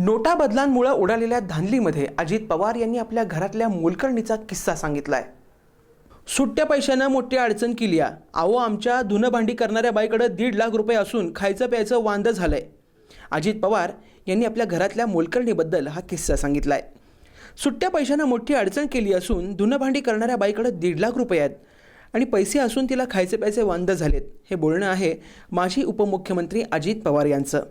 नोटा बदलांमुळे उडालेल्या धांदलीमध्ये अजित पवार यांनी आपल्या घरातल्या मोलकर्णीचा किस्सा सांगितलाय. सुट्ट्या पैशानं मोठी अडचण केली आहे अहो आमच्या धुनभांडी करणाऱ्या बाईकडं दीड लाख रुपये असून खायचं प्यायचं वांद झालंय. अजित पवार यांनी आपल्या घरातल्या मोलकर्णीबद्दल हा किस्सा सांगितलाय. सुट्ट्या पैशानं मोठी अडचण केली असून धुनभांडी करणाऱ्या बाईकडं दीड लाख रुपये आहेत आणि पैसे असून तिला खायचे प्यायचे वांद झालेत. हे बोलणं आहे माजी उपमुख्यमंत्री अजित पवार यांचं.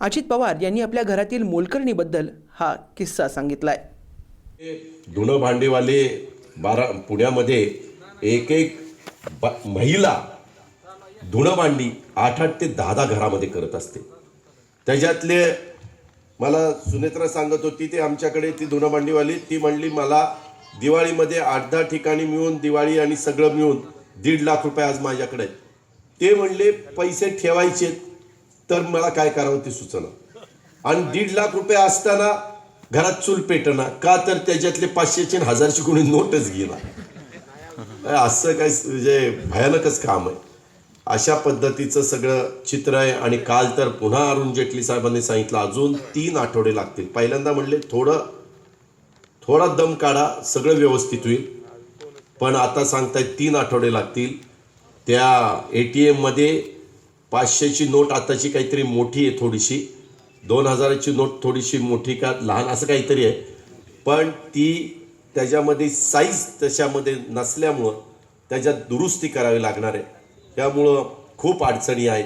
अजित पवार यांनी आपल्या घरातील मोलकरणीबद्दल हा किस्सा सांगितला आहे धुणं भांडेवाले बारा पुण्यामध्ये एक एक ब- महिला धुणं भांडी आठ आठ ते दहा दहा घरामध्ये करत असते. त्याच्यातले मला सुनेत्रा सांगत होती ते आमच्याकडे ती धुणं भांडीवाली ती म्हणली मला दिवाळीमध्ये आठ दहा ठिकाणी मिळून दिवाळी आणि सगळं मिळून दीड लाख रुपये आज माझ्याकडे ते म्हणले पैसे ठेवायचे तर मला काय करावं ते सुचना आणि दीड लाख रुपये असताना घरात चूल पेटना का तर त्याच्यातले पाचशेचे आणि हजारची कोणी नोटच घेणार असं काय म्हणजे भयानकच काम आहे. अशा पद्धतीचं सगळं चित्र आहे आणि काल तर पुन्हा अरुण जेटली साहेबांनी सांगितलं अजून तीन आठवडे लागतील. पहिल्यांदा म्हणले थोडं थोडा दम काढा सगळं व्यवस्थित होईल. पण आता सांगतायत तीन आठवडे लागतील. त्या ए टी एममध्ये पाचशेची नोट आताची काहीतरी मोठी आहे थोडीशी. दोन हजाराची नोट थोडीशी मोठी का लहान असं काहीतरी आहे. पण ती त्याच्यामध्ये साईज त्याच्यामध्ये नसल्यामुळं त्याच्यात दुरुस्ती करावी लागणार आहे. त्यामुळं खूप अडचणी आहेत.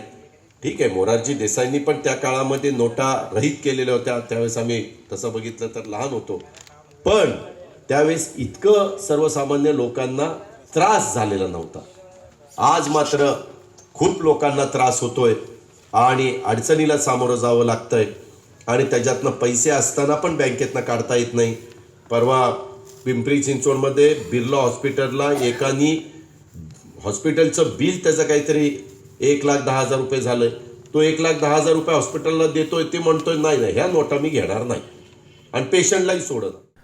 ठीक आहे मोरारजी देसाईंनी पण त्या काळामध्ये नोटा रहित केलेल्या होत्या. त्यावेळेस आम्ही तसं बघितलं तर लहान होतो. पण त्यावेळेस इतकं सर्वसामान्य लोकांना त्रास झालेला नव्हता. आज मात्र खूप लोकांना त्रास होतोय आणि अडचणीला सामोरं जावं लागतंय. आणि त्याच्यातनं पैसे असताना पण बँकेतनं काढता येत नाही. परवा पिंपरी चिंचवडमध्ये बिर्ला हॉस्पिटलला एकानी हॉस्पिटलचं बिल त्याचं काहीतरी एक लाख दहा हजार रुपये झालं तो एक लाख दहा हजार रुपये हॉस्पिटलला देतोय ते म्हणतोय नाही नाही ह्या नोटा मी घेणार नाही. आणि पेशंटलाही सोडत